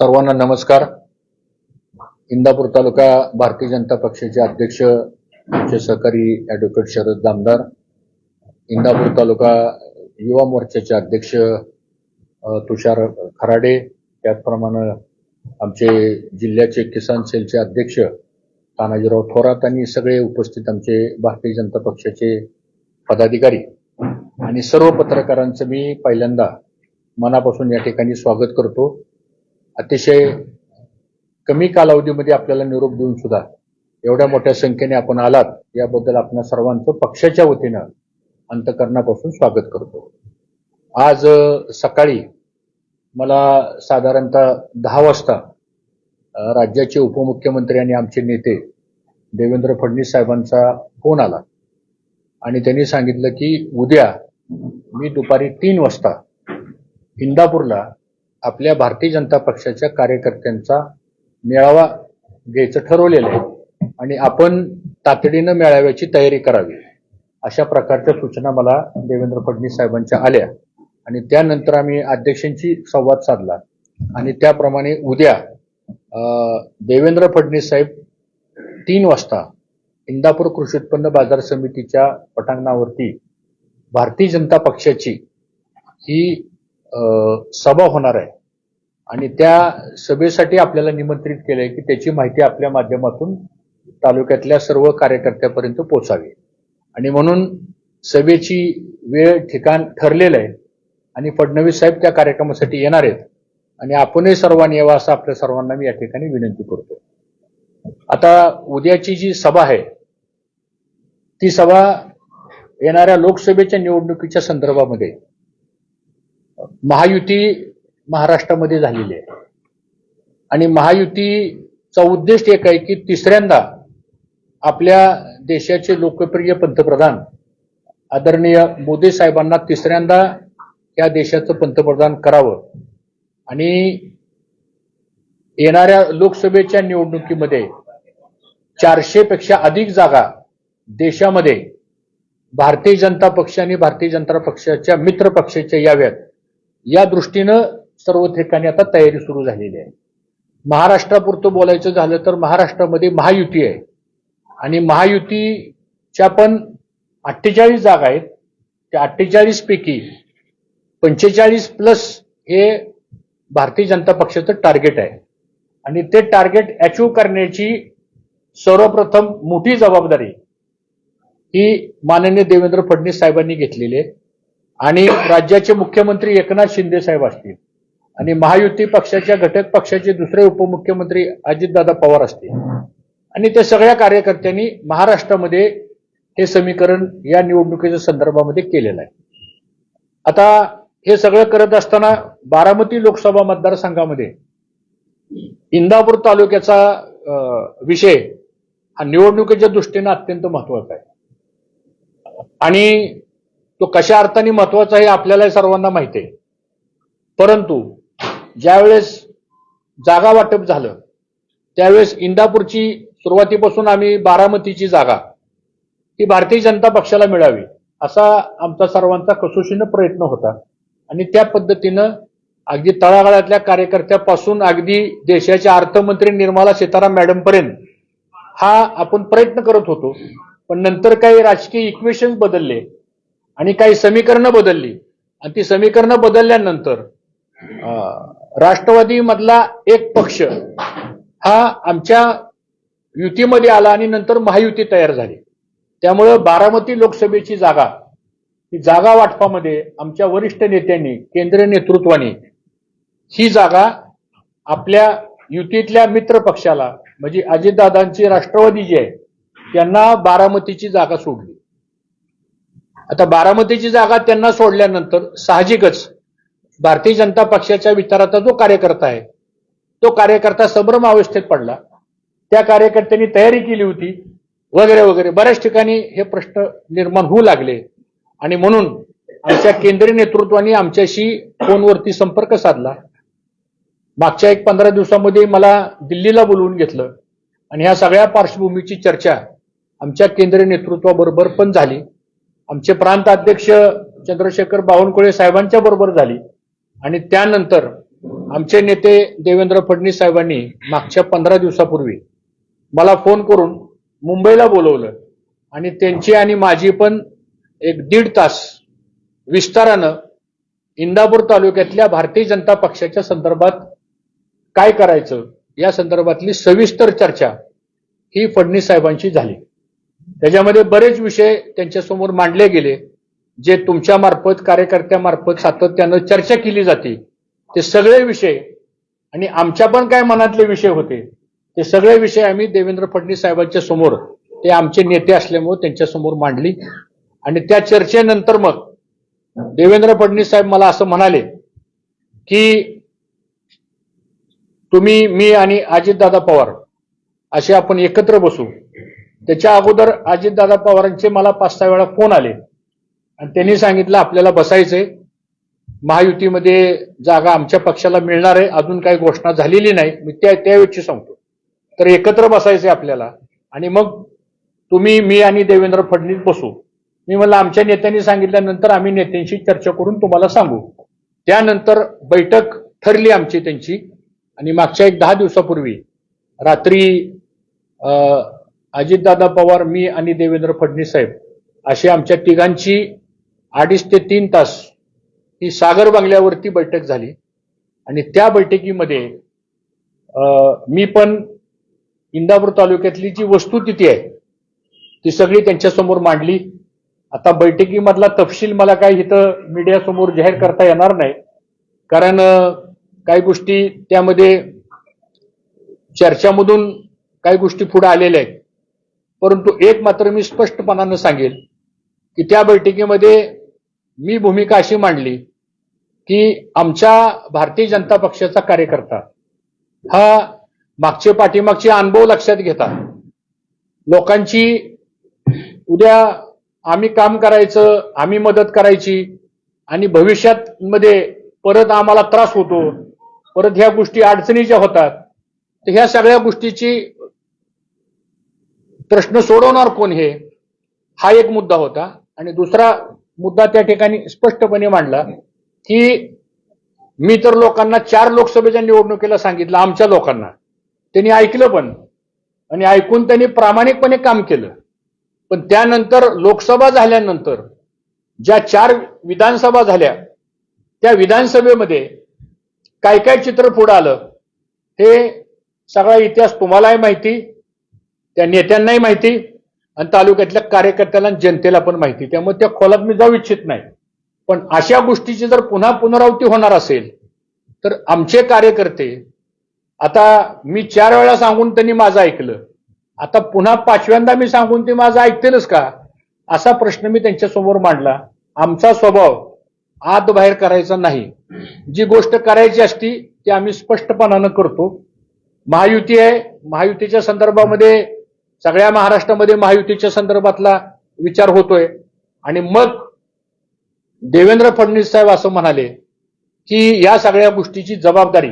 सर्वांना नमस्कार. इंदापूर तालुका भारतीय जनता पक्षाचे अध्यक्ष आमचे सहकारी ॲडव्होकेट शरद दामदार इंदापूर तालुका युवा मोर्चाचे अध्यक्ष तुषार खराडे त्याचप्रमाणे आमचे जिल्ह्याचे किसान सेलचे अध्यक्ष तानाजीराव थोरात आणि सगळे उपस्थित आमचे भारतीय जनता पक्षाचे पदाधिकारी. आणि सर्व पत्रकारांचं मी पहिल्यांदा मनापासून या ठिकाणी स्वागत करतो. अतिशय कमी कालावधीमध्ये आपल्याला निरोप देऊन सुद्धा एवढ्या मोठ्या संख्येने आपण आलात याबद्दल आपण सर्वांचं पक्षाच्या वतीनं अंतकरणापासून स्वागत करतो. आज सकाळी मला साधारणतः दहा वाजता राज्याचे उपमुख्यमंत्री आणि आमचे नेते देवेंद्र फडणवीस साहेबांचा फोन आला. आणि त्यांनी सांगितलं की उद्या मी दुपारी तीन वाजता इंदापूरला आपल्या भारतीय जनता पक्षाच्या कार्यकर्त्यांचा मेळावा घ्यायचं ठरवलेलं आहे. आणि आपण तातडीनं मेळाव्याची तयारी करावी. अशा प्रकारच्या सूचना मला देवेंद्र फडणवीस साहेबांच्या आल्या. आणि त्यानंतर आम्ही अध्यक्षांशी संवाद साधला. आणि त्याप्रमाणे उद्या देवेंद्र फडणवीस साहेब तीन वाजता इंदापूर कृषी उत्पन्न बाजार समितीच्या पटांगणावरती भारतीय जनता पक्षाची ही सभा होणार आहे. आणि त्या सभेसाठी आपल्याला निमंत्रित केलंय की त्याची माहिती आपल्या माध्यमातून तालुक्यातल्या सर्व कार्यकर्त्यापर्यंत पोचावी आणि म्हणून सभेची वेळ ठिकाण ठरलेलं आहे आणि फडणवीस साहेब त्या कार्यक्रमासाठी येणार आहेत. आणि आपणही सर्वांनी यावा असं आपल्या सर्वांना मी या ठिकाणी विनंती करतो आता उद्याची जी सभा आहे ती सभा येणाऱ्या लोकसभेच्या निवडणुकीच्या संदर्भामध्ये महायुती महाराष्ट्रामध्ये झालेली आहे. आणि महायुतीचा उद्देश एक आहे की तिसऱ्यांदा आपल्या देशाचे लोकप्रिय पंतप्रधान आदरणीय मोदी साहेबांना तिसऱ्यांदा या देशाचं पंतप्रधान करावं. आणि येणाऱ्या लोकसभेच्या निवडणुकीमध्ये चारशे पेक्षा अधिक जागा देशामध्ये भारतीय जनता पक्ष आणि भारतीय जनता पक्षाच्या मित्र पक्षाच्या याव्यात. या दृष्टीनं सर्व ठिकाणी आता तयारी सुरू झालेली आहे. महाराष्ट्रापुरतं बोलायचं झालं तर महाराष्ट्रामध्ये महायुती आहे. आणि महायुतीच्या पण अठ्ठेचाळीस जागा आहेत. त्या अठ्ठेचाळीस पैकी पंचेचाळीस प्लस हे भारतीय जनता पक्षाचं टार्गेट आहे. आणि ते टार्गेट अचीव करण्याची सर्वप्रथम मोठी जबाबदारी ही माननीय देवेंद्र फडणवीस साहेबांनी घेतलेली आहे. आणि राज्याचे मुख्यमंत्री एकनाथ शिंदे साहेब असतील. आणि महायुती पक्षाच्या घटक पक्षाचे दुसरे उपमुख्यमंत्री अजितदादा पवार असतील. आणि त्या सगळ्या कार्यकर्त्यांनी महाराष्ट्रामध्ये हे समीकरण या निवडणुकीच्या संदर्भामध्ये केलेलं आहे. आता हे सगळं करत असताना बारामती लोकसभा मतदारसंघामध्ये इंदापूर तालुक्याचा अं, विषय हा निवडणुकीच्या दृष्टीनं अत्यंत महत्त्वाचा आहे. आणि तो कशा अर्थाने महत्त्वाचा आहे आपल्याला सर्वांना माहिती आहे. परंतु ज्यावेळेस जागा वाटप झालं त्यावेळेस इंदापूरची सुरुवातीपासून आम्ही बारामतीची जागा ही भारतीय जनता पक्षाला मिळावी असा आमचा सर्वांचा कसोशीनं प्रयत्न होता. आणि त्या पद्धतीनं अगदी तळागाळातल्या कार्यकर्त्यापासून अगदी देशाचे अर्थमंत्री निर्मला सीताराम मॅडम पर्यंत हा आपण प्रयत्न करत होतो. पण नंतर काही राजकीय इक्वेशन बदलले आणि काही समीकरणं बदलली. आणि ती समीकरणं बदलल्यानंतर राष्ट्रवादी मधला एक पक्ष हा आमच्या युतीमध्ये आला आणि नंतर महायुती तयार झाली. त्यामुळं बारामती लोकसभेची जागा ही जागा वाटपामध्ये आमच्या वरिष्ठ नेत्यांनी केंद्रीय नेतृत्वाने ही जागा आपल्या युतीतल्या मित्र पक्षाला म्हणजे अजितदादांची राष्ट्रवादी जी आहे त्यांना बारामतीची जागा सोडली. आता बारामतीची जागा त्यांना सोडल्यानंतर साहजिकच भारतीय जनता पक्षाच्या विचाराचा जो कार्यकर्ता आहे तो कार्यकर्ता संभ्रम अवस्थेत पडला. त्या कार्यकर्त्यांनी तयारी केली होती वगैरे वगैरे. बऱ्याच ठिकाणी हे प्रश्न निर्माण होऊ लागले. आणि म्हणून आमच्या केंद्रीय नेतृत्वाने आमच्याशी फोनवरती संपर्क साधला. मागच्या एक पंधरा दिवसामध्ये मला दिल्लीला बोलवून घेतलं. आणि ह्या सगळ्या पार्श्वभूमीची चर्चा आमच्या केंद्रीय नेतृत्वाबरोबर पण झाली. आमचे प्रांत अध्यक्ष चंद्रशेखर बावनकुळे साहेबांच्या बरोबर झाली. आणि त्यानंतर आमचे नेते देवेंद्र फडणवीस साहेबांनी मागच्या पंधरा दिवसापूर्वी मला फोन करून मुंबईला बोलवलं. आणि त्यांची आणि माझी पण एक दीड तास विस्तारानं इंदापूर तालुक्यातल्या भारतीय जनता पक्षाच्या संदर्भात काय करायचं या संदर्भातली सविस्तर चर्चा ही फडणवीस साहेबांची झाली. त्याच्यामध्ये बरेच विषय त्यांच्यासमोर मांडले गेले. जे तुमच्या मार्फत कार्यकर्त्यामार्फत सातत्यानं चर्चा केली जाते ते सगळे विषय आणि आमच्या पण काय मनातले विषय होते ते सगळे विषय आम्ही देवेंद्र फडणवीस साहेबांच्या समोर ते आमचे नेते असल्यामुळे त्यांच्यासमोर मांडली. आणि त्या चर्चेनंतर मग देवेंद्र फडणवीस साहेब मला असं म्हणाले की तुम्ही मी आणि अजितदादा पवार असे आपण एकत्र बसू. त्याच्या अगोदर अजितदादा पवारांचे मला पाच सहा वेळा फोन आले. आणि त्यांनी सांगितलं आपल्याला बसायचंय. महायुतीमध्ये जागा आमच्या पक्षाला मिळणार आहे. अजून काही घोषणा झालेली नाही. मी त्या त्यावेळची सांगतो. तर एकत्र बसायचंय आपल्याला. आणि मग तुम्ही मी आणि देवेंद्र फडणवीस बसू. मी म्हणलं आमच्या नेत्यांनी सांगितल्यानंतर आम्ही नेत्यांशी चर्चा करून तुम्हाला सांगू. त्यानंतर बैठक ठरली आमची त्यांची. आणि मागच्या एक दहा दिवसापूर्वी रात्री अजितदादा पवार मी आणि देवेंद्र फडणवीस साहेब अशी आमच्या तिघांची अडीच ते तीन तास ही सागर बंगल्यावरती बैठक झाली. आणि त्या बैठकीमध्ये मी पण इंदापूर तालुक्यातली जी वस्तुस्थिती आहे ती सगळी त्यांच्यासमोर मांडली. आता बैठकीमधला तपशील मला काही इथं मीडियासमोर जाहीर करता येणार नाही. कारण काही गोष्टी त्यामध्ये चर्चामधून काही गोष्टी पुढे आलेल्या आहेत. परंतु एक मात्र मी स्पष्टपणानं सांगेल की त्या बैठकीमध्ये मी भूमिका अशी मांडली की आमच्या भारतीय जनता पक्षाचा कार्यकर्ता हा मागचे पाठीमागचे अनुभव लक्षात घेता लोकांची उद्या आम्ही काम करायचं आम्ही मदत करायची आणि भविष्यात मध्ये परत आम्हाला त्रास होतो परत ह्या गोष्टी अडचणीच्या होतात तर ह्या सगळ्या गोष्टीची प्रश्न सोडवणार कोण हे? हा एक मुद्दा होता. आणि दुसरा मुद्दा त्या ठिकाणी स्पष्टपणे मांडला की मी तर लोकांना चार लोकसभेच्या निवडणुकीला सांगितलं आमच्या लोकांना. त्यांनी ऐकलं पण. आणि ऐकून त्यांनी प्रामाणिकपणे काम केलं. पण त्यानंतर लोकसभा झाल्यानंतर ज्या चार विधानसभा झाल्या त्या विधानसभेमध्ये काय काय चित्र पुढं आलं हे सगळा इतिहास तुम्हालाही माहिती त्या नेत्यांनाही माहिती आणि तालुक्यातल्या कार्यकर्त्याला आणि जनतेला पण माहिती. त्यामुळे त्या खोलात मी जाऊ इच्छित नाही. पण अशा गोष्टीची जर पुन्हा पुनरावृत्ती होणार असेल तर आमचे कार्यकर्ते आता मी चार वेळा सांगून त्यांनी माझं ऐकलं. आता पुन्हा पाचव्यांदा मी सांगून ते माझं ऐकतीलच का? असा प्रश्न मी त्यांच्यासमोर मांडला. आमचा स्वभाव आत बाहेर करायचा नाही. जी गोष्ट करायची असती ती आम्ही स्पष्टपणानं करतो. महायुती आहे. महायुतीच्या संदर्भामध्ये सगळ्या महाराष्ट्रामध्ये महायुतीच्या संदर्भातला विचार होतोय. आणि मग देवेंद्र फडणवीस साहेब असं म्हणाले की या सगळ्या गोष्टीची जबाबदारी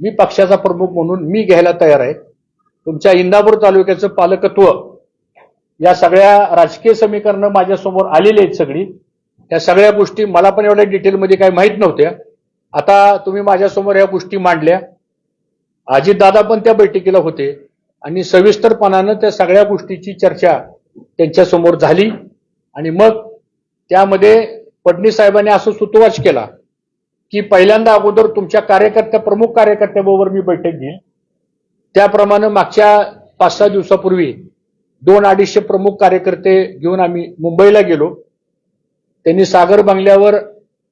मी पक्षाचा प्रमुख म्हणून मी घ्यायला तयार आहे. तुमच्या इंदापूर तालुक्याचं पालकत्व या सगळ्या राजकीय समीकरणं माझ्यासमोर आलेली आहेत सगळी. या सगळ्या गोष्टी मला पण एवढ्या डिटेलमध्ये काही माहीत नव्हत्या. आता तुम्ही माझ्यासमोर या गोष्टी मांडल्या. अजितदादा पण त्या बैठकीला होते. आणि सविस्तरपणानं त्या सगळ्या गोष्टीची चर्चा त्यांच्यासमोर झाली. आणि मग त्यामध्ये फडणवीस साहेबांनी असं सुतोवाच केला की पहिल्यांदा अगोदर तुमच्या कार्यकर्त्या प्रमुख कार्यकर्त्याबरोबर मी बैठक घेईन. त्याप्रमाणे मागच्या पाच सहा दिवसापूर्वी दोन अडीचशे प्रमुख कार्यकर्ते घेऊन आम्ही मुंबईला गेलो. त्यांनी सागर बंगल्यावर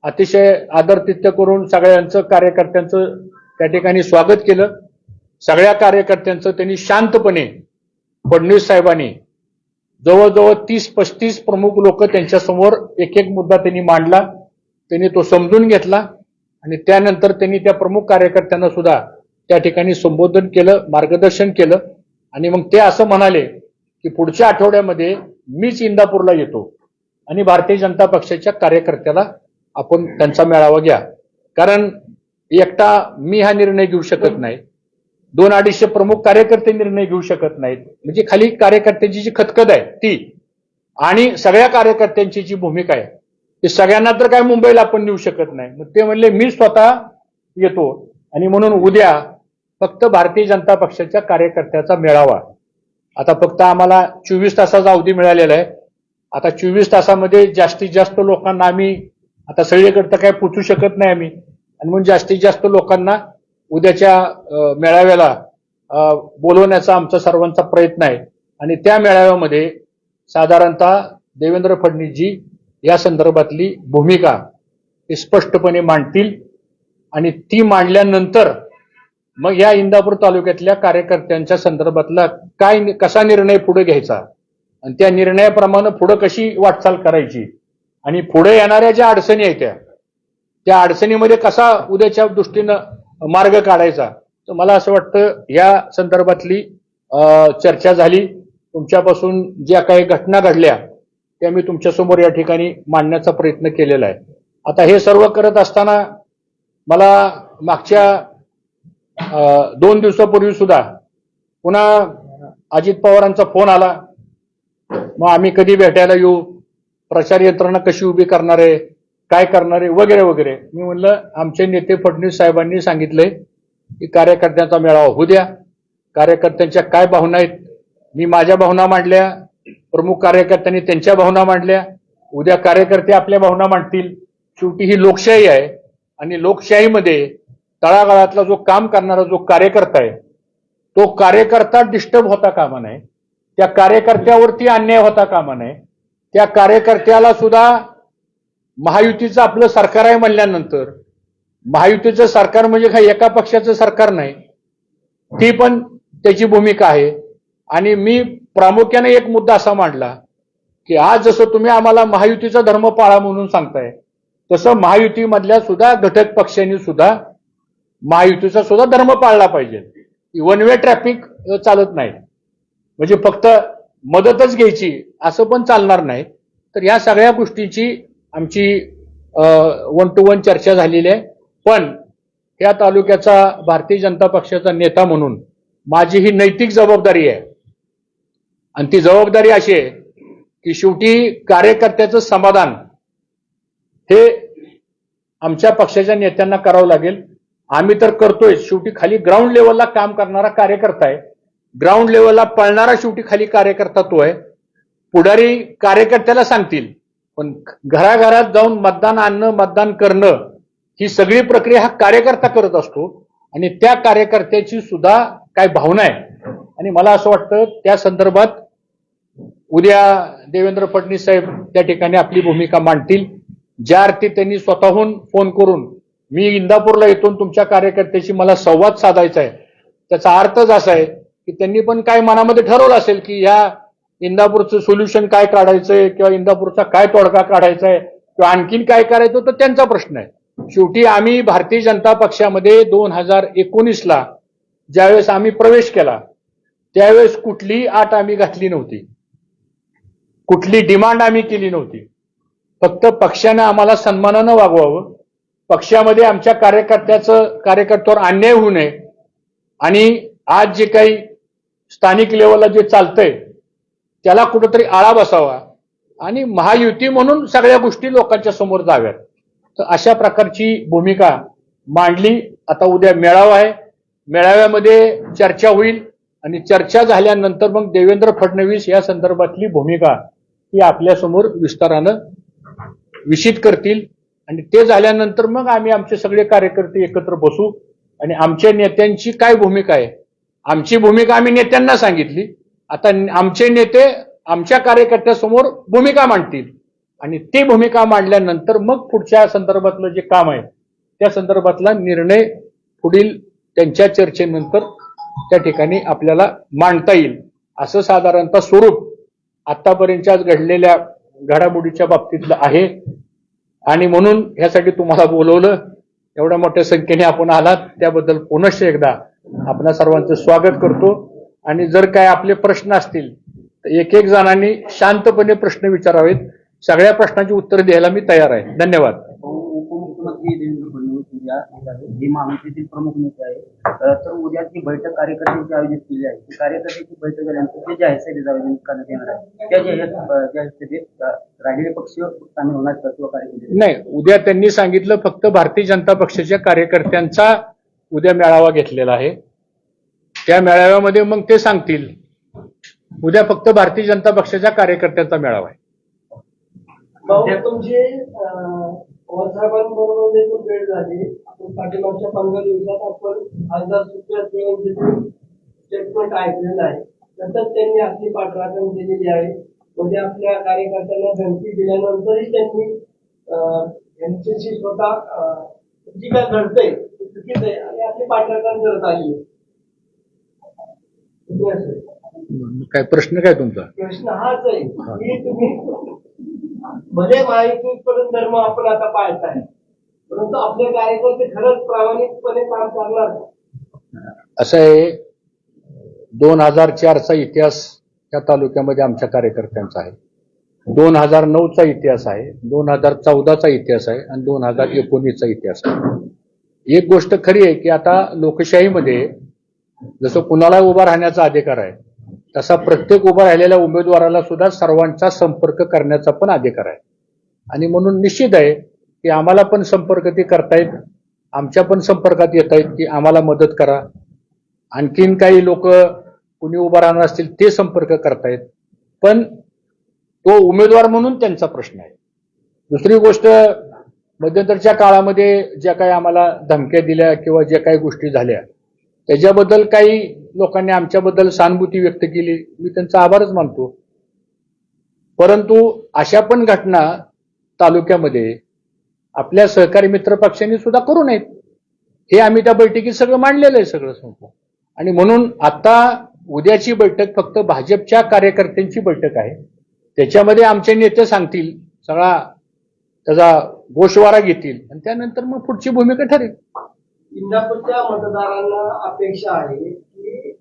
अतिशय आदरतिथ्य करून सगळ्यांचं कार्यकर्त्यांचं त्या ठिकाणी स्वागत केलं. सगळ्या कार्यकर्त्यांचं त्यांनी शांतपणे फडणवीस साहेबांनी जवळजवळ तीस पस्तीस प्रमुख लोक त्यांच्यासमोर एक एक मुद्दा त्यांनी मांडला. त्यांनी तो समजून घेतला आणि त्यानंतर त्यांनी त्या प्रमुख कार्यकर्त्यांना सुद्धा त्या ठिकाणी संबोधन केलं मार्गदर्शन केलं. आणि मग ते असं म्हणाले की पुढच्या आठवड्यामध्ये मीच इंदापूरला येतो आणि भारतीय जनता पक्षाच्या कार्यकर्त्याला आपण त्यांचा मेळावा घ्या. कारण एकटा मी हा निर्णय घेऊ शकत नाही. दोन अडीचशे प्रमुख कार्यकर्ते निर्णय घेऊ शकत नाहीत. म्हणजे खाली कार्यकर्त्यांची जी खतखत आहे ती. आणि सगळ्या कार्यकर्त्यांची जी भूमिका आहे ती सगळ्यांना तर काय मुंबईला आपण नेऊ शकत नाही. मग ते म्हणले मी स्वतः येतो आणि म्हणून उद्या फक्त भारतीय जनता पक्षाच्या कार्यकर्त्याचा मेळावा. आता फक्त आम्हाला चोवीस तासाचा अवधी मिळालेला आहे. आता चोवीस तासामध्ये जास्तीत जास्त लोकांना आम्ही आता सगळीकडे तर काय पोचू शकत नाही आम्ही. आणि म्हणून जास्तीत जास्त लोकांना उद्याच्या मेळाव्याला बोलवण्याचा आमचा सर्वांचा प्रयत्न आहे. आणि त्या मेळाव्यामध्ये साधारणतः देवेंद्र फडणवीसजी या संदर्भातली भूमिका ते स्पष्टपणे मांडतील. आणि ती मांडल्यानंतर मग या इंदापूर तालुक्यातल्या कार्यकर्त्यांच्या संदर्भातला काय कसा निर्णय पुढे घ्यायचा? आणि त्या निर्णयाप्रमाणे पुढे कशी वाटचाल करायची? आणि पुढे येणाऱ्या ज्या अडचणी आहेत त्या त्या अडचणीमध्ये कसा उद्याच्या दृष्टीनं मार्ग काढायचा. तर मला असं वाटतं या संदर्भातली चर्चा झाली. तुमच्यापासून ज्या काही घटना घडल्या त्या मी तुमच्यासमोर या ठिकाणी मांडण्याचा प्रयत्न केलेला आहे. आता हे सर्व करत असताना मला मागच्या दोन दिवसापूर्वी सुद्धा पुन्हा अजित पवारांचा फोन आला. मग आम्ही कधी भेटायला येऊ? प्रचार यंत्रणा कशी उभी करणार आहे? काय करणारे वगैरे वगैरे. मी म्हणलं आमचे नेते फडणवीस साहेबांनी सांगितलंय की कार्यकर्त्यांचा मेळावा होऊ द्या. कार्यकर्त्यांच्या काय भावना आहेत? मी माझ्या भावना मांडल्या. प्रमुख कार्यकर्त्यांनी त्यांच्या भावना मांडल्या. उद्या कार्यकर्ते आपल्या भावना मांडतील. शेवटी ही लोकशाही आहे आणि लोकशाहीमध्ये तळागाळातला जो काम करणारा जो कार्यकर्ता आहे तो कार्यकर्ता डिस्टर्ब होता कामा नये. त्या कार्यकर्त्यावरती अन्याय होता कामा नये. त्या कार्यकर्त्याला सुद्धा महायुतीचं आपलं सरकार आहे म्हणल्यानंतर महायुतीचं सरकार म्हणजे काही एका पक्षाचं सरकार नाही. ती पण त्याची भूमिका आहे. आणि मी प्रामुख्याने एक मुद्दा असा मांडला की आज जसं तुम्ही आम्हाला महायुतीचा धर्म पाळा म्हणून सांगताय तसं महायुतीमधल्या सुद्धा घटक पक्षांनी सुद्धा महायुतीचा सुद्धा धर्म पाळला पाहिजे. वन वे ट्रॅफिक चालत नाही. म्हणजे फक्त मदतच घ्यायची असं पण चालणार नाही. तर या सगळ्या गोष्टीची आमची वन टू वन चर्चा झालेली आहे. पण या तालुक्याचा भारतीय जनता पक्षाचा नेता म्हणून माझी ही नैतिक जबाबदारी आहे. आणि ती जबाबदारी अशी आहे की शेवटी कार्यकर्त्याचं समाधान हे आमच्या पक्षाच्या नेत्यांना करावं लागेल. आम्ही तर करतोय. शेवटी खाली ग्राउंड लेवलला काम करणारा कार्यकर्ता आहे. ग्राउंड लेवलला पळणारा शेवटी खाली कार्यकर्ता तो आहे. पुढारी कार्यकर्त्याला सांगतील. पण घराघरात जाऊन मतदान आणणं मतदान करणं ही सगळी प्रक्रिया हा कार्यकर्ता करत असतो आणि त्या कार्यकर्त्याची सुद्धा काय भावना आहे. आणि मला असं वाटतं त्या संदर्भात उद्या देवेंद्र फडणवीस साहेब त्या ठिकाणी आपली भूमिका मांडतील. ज्या अर्थी त्यांनी स्वतःहून फोन करून मी इंदापूरला येतो तुमच्या कार्यकर्त्याशी मला संवाद साधायचा आहे. त्याचा अर्थच असा आहे की त्यांनी पण काय मनामध्ये ठरवलं असेल की या इंदापूरचं सोल्युशन काय काढायचंय किंवा इंदापूरचा काय तोडगा काढायचा आहे किंवा आणखीन काय करायचं तर त्यांचा प्रश्न आहे. शेवटी आम्ही भारतीय जनता पक्षामध्ये दोन हजार एकोणीसला ज्यावेळेस आम्ही प्रवेश केला त्यावेळेस कुठली आट आम्ही घातली नव्हती. कुठली डिमांड आम्ही केली नव्हती. फक्त पक्षानं आम्हाला सन्मानानं वागवावं. पक्षामध्ये आमच्या कार्यकर्त्याचं कार्यकर्त्यावर अन्याय होऊ नये. आणि आज जे काही स्थानिक लेवलला जे चालतंय त्याला कुठंतरी आळा बसावा. आणि महायुती म्हणून सगळ्या गोष्टी लोकांच्या समोर जाव्यात. तर अशा प्रकारची भूमिका मांडली. आता उद्या मेळावा आहे. मेळाव्यामध्ये चर्चा होईल. आणि चर्चा झाल्यानंतर मग देवेंद्र फडणवीस या संदर्भातली भूमिका ही आपल्यासमोर विस्तारानं विषित करतील. आणि ते झाल्यानंतर मग आम्ही आमचे सगळे कार्यकर्ते एकत्र बसू. आणि आमच्या नेत्यांची काय भूमिका आहे? आमची भूमिका आम्ही नेत्यांना सांगितली. आता आमचे नेते आमच्या कार्यकर्त्यासमोर भूमिका मांडतील. आणि ती भूमिका मांडल्यानंतर मग पुढच्या संदर्भातलं जे काम आहे त्या संदर्भातला निर्णय पुढील त्यांच्या चर्चेनंतर त्या ठिकाणी आपल्याला मांडता येईल. असं साधारणतः स्वरूप आतापर्यंतच्या घडलेल्या घडामोडीच्या बाबतीतलं आहे. आणि म्हणून ह्यासाठी तुम्हाला बोलवलं एवढ्या मोठ्या संख्येने आपण आलात त्याबद्दल पुनश्च एकदा आपणा सर्वांचं स्वागत करतो. आणि जर काय आपले प्रश्न असतील तर एक एक जणांनी शांतपणे प्रश्न विचारावेत. सगळ्या प्रश्नांची उत्तर द्यायला मी तयार आहे. धन्यवाद. उपमुख्यमंत्री देवेंद्र फडणवीस उद्या जे महायुतीतील प्रमुख नेते आहेत. अ, तर उद्या जी बैठक कार्यकर्त्यांची आयोजित केली आहे. ती कार्यकर्त्यांची बैठक झाल्यानंतर ते ज्या सभेचं आयोजन करण्यात येणार आहे. त्या जाहीर सभेत राहिलेले पक्ष सामील होणार किंवा कार्यकर्ते. नाही उद्या त्यांनी सांगितलं फक्त भारतीय जनता पक्षाच्या कार्यकर्त्यांचा उद्या मेळावा घेतलेला आहे. त्या मेळाव्यामध्ये मग ते सांगतील उद्या फक्त भारतीय जनता पक्षाच्या कार्यकर्त्यांचा मेळावा आहे. भाऊ तुमची साहेबांबरोबर देखील भेट झाली आपण पाठीमागच्या पंधरा दिवसात आपण खासदार सुप्रिया सुळेंचे स्टेटमेंट ऐकलेलं आहे तसंच त्यांनी आपली पाठराखण केलेली आहे. म्हणजे आपल्या कार्यकर्त्यांना धमकी दिल्यानंतरही त्यांनी अं, यांच्याशी स्वतः जी काय घडतंय ते आहे आणि आपली पाठराखण करत आली काय प्रश्न काय तुमचा? प्रश्न हाच आहे. की तुम्ही भले महायुतीपर्यंत धर्म आपण आता पाळताय परंतु आपले कार्यकर्ते खरंच प्रामाणिकपणे काम करणार? असं आहे दोन हजार चारचा इतिहास त्या तालुक्यामध्ये आमच्या कार्यकर्त्यांचा आहे. दोन हजार नऊचा इतिहास आहे दोन हजार चौदाचा इतिहास आहे आणि दोन हजार एकोणीसचा इतिहास आहे. एक गोष्ट खरी आहे की आता लोकशाहीमध्ये जसं कुणाला उभा राहण्याचा अधिकार आहे तसा प्रत्येक उभा राहिलेल्या उमेदवाराला सुद्धा सर्वांचा संपर्क करण्याचा पण अधिकार आहे. आणि म्हणून निश्चित आहे की आम्हाला पण संपर्क ते करतायत आमच्या पण संपर्कात येत आहेत की आम्हाला मदत करा. आणखीन काही लोक कुणी उभा राहणार असतील ते संपर्क करतायत पण तो उमेदवार म्हणून त्यांचा प्रश्न आहे. दुसरी गोष्ट मध्यंतरच्या काळामध्ये ज्या काही आम्हाला धमक्या दिल्या किंवा ज्या काही गोष्टी झाल्या त्याच्याबद्दल काही लोकांनी आमच्याबद्दल सहानुभूती व्यक्त केली. मी त्यांचा आभारच मानतो. परंतु अशा पण घटना तालुक्यामध्ये आपल्या सहकारी मित्र पक्षांनी सुद्धा करू नयेत. हे आम्ही त्या बैठकीत सगळं मांडलेलं आहे सगळं संपू. आणि म्हणून आता उद्याची बैठक फक्त भाजपच्या कार्यकर्त्यांची बैठक आहे. त्याच्यामध्ये आमचे नेते सांगतील सगळा त्याचा गोषवारा घेतील आणि त्यानंतर मग पुढची भूमिका ठरेल. इंदापूरच्या मतदारांना अपेक्षा आहे की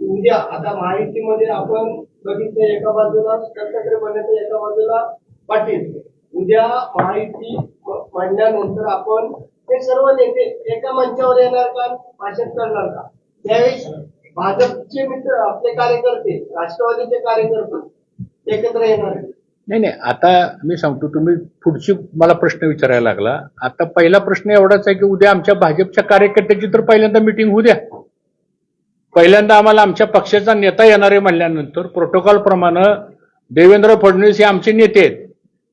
उद्या आता माहितीमध्ये आपण बघितलं एका बाजूला दत्तात्रय बनायचं एका बाजूला पाटील उद्या माहिती मांडल्यानंतर आपण ते सर्व नेते एका मंचावर येणार का भाषण करणार का त्यावेळी भाजपचे मित्र आपले कार्यकर्ते राष्ट्रवादीचे कार्यकर्ते एकत्र येणार आहेत. नाही नाही आता मी सांगतो तुम्ही पुढची मला प्रश्न विचारायला लागला. आता पहिला प्रश्न एवढाच आहे की उद्या आमच्या भाजपच्या कार्यकर्त्याची तर पहिल्यांदा मिटिंग होऊ द्या. पहिल्यांदा आम्हाला आमच्या पक्षाचा नेता येणार आहे म्हणल्यानंतर प्रोटोकॉलप्रमाणे देवेंद्र फडणवीस हे आमचे नेते आहेत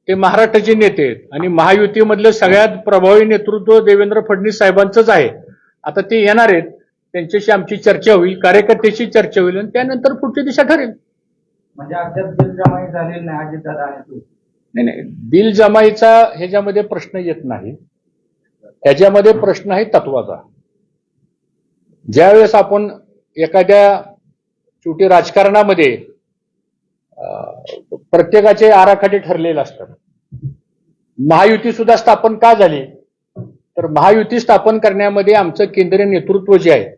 ते महाराष्ट्राचे नेते आहेत आणि महायुतीमधलं सगळ्यात प्रभावी नेतृत्व देवेंद्र फडणवीस साहेबांचंच आहे. आता ते येणार आहेत त्यांच्याशी आमची चर्चा होईल कार्यकर्त्याशी चर्चा होईल आणि त्यानंतर पुढची दिशा ठरेल. म्हणजे अद्याप बिल जमाई झालेली नाही आणि नाही नाही. बिल जमाईचा ह्याच्यामध्ये प्रश्न येत नाही. त्याच्यामध्ये प्रश्न आहे तत्वाचा. ज्यावेळेस आपण एखाद्या शेवटी राजकारणामध्ये प्रत्येकाचे आराखडे ठरलेले असतात. महायुती सुद्धा स्थापन का झाली? तर महायुती स्थापन करण्यामध्ये आमचं केंद्रीय नेतृत्व जे आहे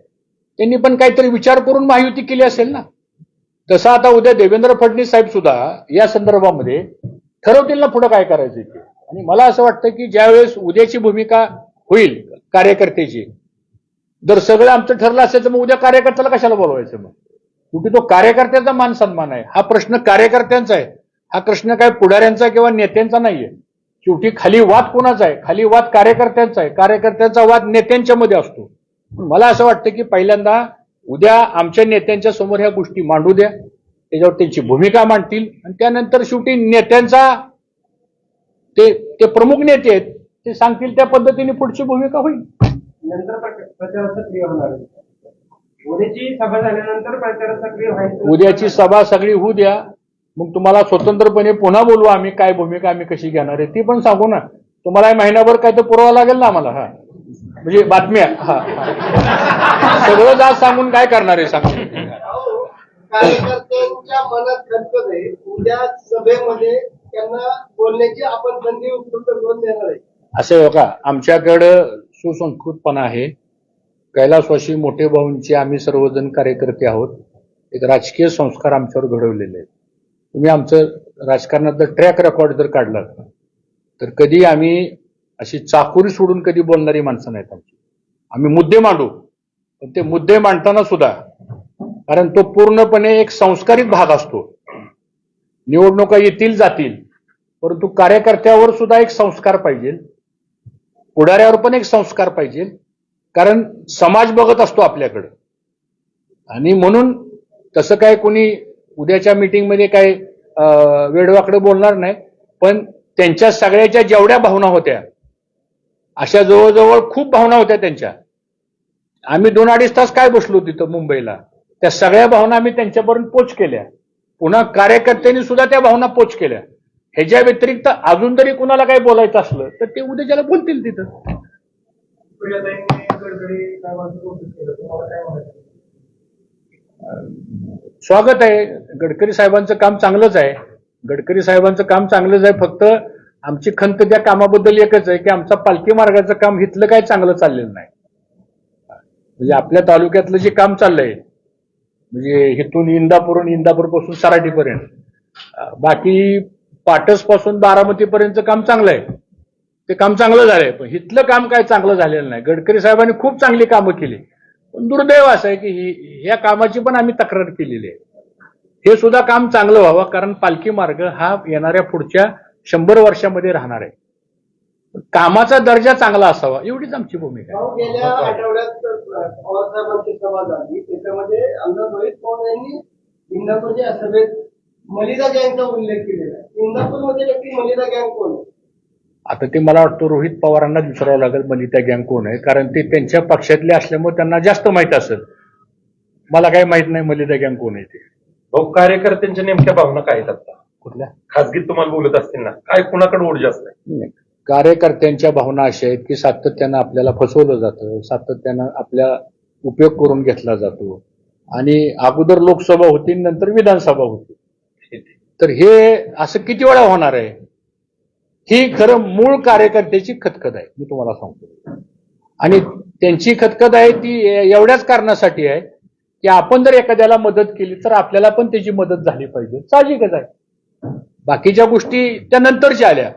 त्यांनी पण काहीतरी विचार करून महायुती केली असेल ना? तसं आता उद्या देवेंद्र फडणवीस साहेब सुद्धा या संदर्भामध्ये ठरवतील ना पुढे काय करायचं ते. आणि मला असं वाटतं की ज्यावेळेस उद्याची भूमिका होईल कार्यकर्त्याची जर सगळं आमचं ठरलं असेल तर मग उद्या कार्यकर्त्याला कशाला बोलवायचं मग? कुठे तो कार्यकर्त्याचा मान सन्मान आहे? हा प्रश्न कार्यकर्त्यांचा आहे. हा प्रश्न काय पुढाऱ्यांचा किंवा नेत्यांचा नाहीये. शेवटी खाली वाद कोणाचा आहे? खाली वाद कार्यकर्त्यांचा आहे. कार्यकर्त्यांचा वाद नेत्यांच्या मध्ये असतो मला असं वाटतं की पहिल्यांदा उद्या आमच्या नेत्यांच्या समोर ह्या गोष्टी मांडू द्या. त्याच्यावर त्यांची भूमिका मांडतील. आणि त्यानंतर शेवटी नेत्यांचा ते ते प्रमुख नेते आहेत ते सांगतील त्या पद्धतीने पुढची भूमिका होईल. नंतर. उद्याची सभा झाल्यानंतर प्रचार सक्रिय व्हायचं उद्याची सभा सगळी होऊ द्या. मग तुम्हाला स्वतंत्रपणे पुन्हा बोलू आम्ही काय भूमिका आम्ही कशी घेणार आहे ती पण सांगू ना. तुम्हाला महिनाभर काय तर पुरवा लागेल ना आम्हाला हा. म्हणजे बातम्या हा. सगळं आज सांगून काय करणार आहे सांग कार्यकर्त्यांच्या मनात आहे उद्या सभेमध्ये त्यांना बोलण्याची आपण संधी उपलब्ध करून देणार आहे. असं आहे बघा आमच्याकडं सुसंस्कृतपणा आहे. कैलासवासी मोठे भाऊंचे आम्ही सर्वजण कार्यकर्ते आहोत. एक राजकीय संस्कार आमच्यावर घडवलेले आहेत. तुम्ही आमचं राजकारणातलं ट्रॅक रेकॉर्ड जर काढला तर कधी आम्ही अशी चाकोरी सोडून कधी बोलणारी माणसं नाहीत आमची. आम्ही मुद्दे मांडू पण ते मुद्दे मांडताना सुद्धा कारण तो पूर्णपणे एक संस्कारित भाग असतो. निवडणुका येतील जातील परंतु कार्यकर्त्यावर सुद्धा एक संस्कार पाहिजे. पुढाऱ्यावर पण एक संस्कार पाहिजे कारण समाज बघत असतो आपल्याकडं. आणि म्हणून तसं काय कोणी उद्याच्या मीटिंगमध्ये काय वेडवाकडं बोलणार नाही पण त्यांच्या सगळ्याच्या जेवढ्या भावना होत्या अशा जवळजवळ खूप भावना होत्या त्यांच्या. आम्ही दोन अडीच तास काय बसलो तिथं मुंबईला? त्या सगळ्या भावना आम्ही त्यांच्यापर्यंत पोच केल्या. पुन्हा कार्यकर्त्यांनी सुद्धा त्या भावना पोच केल्या. ह्याच्या व्यतिरिक्त अजून तरी कुणाला काही बोलायचं असलं तर ते उद्या ज्याला बोलतील तिथं. स्वागत आहे. गडकरी साहेबांचं काम चांगलंच आहे. गडकरी साहेबांचं काम चांगलंच आहे. फक्त आमची खंत त्या कामाबद्दल एकच आहे की आमचा पालखी मार्गाचं काम इथलं काय चांगलं चाललेलं नाही. म्हणजे आपल्या तालुक्यातलं जे काम चाललंय म्हणजे इथून इंदापूरून इंदापूरपासून सराटीपर्यंत बाकी पाटसपासून काम चांगलं आहे ते काम चांगलं झालंय पण इथलं काम काय चांगलं झालेलं नाही. गडकरी साहेबांनी खूप चांगली कामं केली. पण दुर्दैव असं आहे की ही ह्या कामाची पण आम्ही तक्रार केलेली आहे. हे सुद्धा काम चांगलं व्हावं कारण पालखी मार्ग हा येणाऱ्या पुढच्या शंभर वर्षामध्ये राहणार आहे. कामाचा दर्जा चांगला असावा एवढीच आमची भूमिका आहे. भाऊ, गेल्या आठवड्यात अ, पवार साहेबांची सभा झाली. त्याच्यामध्ये आमदार रोहित पवार यांनी इंदापूरच्या सभेत मलिदा गँगचा उल्लेख केलेला आहे. इंदापूरमध्ये नक्की मलिदा गँग कोण आहे? आता ते मला वाटतं रोहित पवारांना विचारावं लागेल मलिता गँग कोण आहे? कारण ते त्यांच्या पक्षातले असल्यामुळे त्यांना जास्त माहीत असेल. मला काही माहीत नाही मलिता गँग कोण आहे ते. भाऊ कार्यकर्त्यांच्या नेमक्या भावना काय आहेत आता? कुठल्या? खासगीत तुम्हाला बोलत असतील ना काय कुणाकडे ओढ जास्त आहे? नाही. कार्यकर्त्यांच्या भावना अशा आहेत की सातत्यानं आपल्याला फसवलं जातं सातत्यानं आपल्या उपयोग करून घेतला जातो. आणि अगोदर लोकसभा होती नंतर विधानसभा होती. तर हे असं किती वेळा होणार आहे? ही खरं मूळ कार्यकर्त्याची खतखत आहे मी तुम्हाला सांगतो. आणि त्यांची खतखत आहे ती एवढ्याच कारणासाठी आहे की आपण जर एखाद्याला मदत केली तर आपल्याला पण त्याची मदत झाली पाहिजे. साहजिकच आहे. बाकीच्या गोष्टी त्या नंतरच्या आल्या.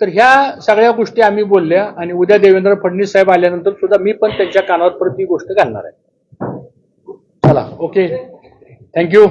तर ह्या सगळ्या गोष्टी आम्ही बोलल्या आणि उद्या देवेंद्र फडणवीस साहेब आल्यानंतर सुद्धा मी पण त्यांच्या कानावर परत ही गोष्ट घालणार आहे. चला ओके थँक्यू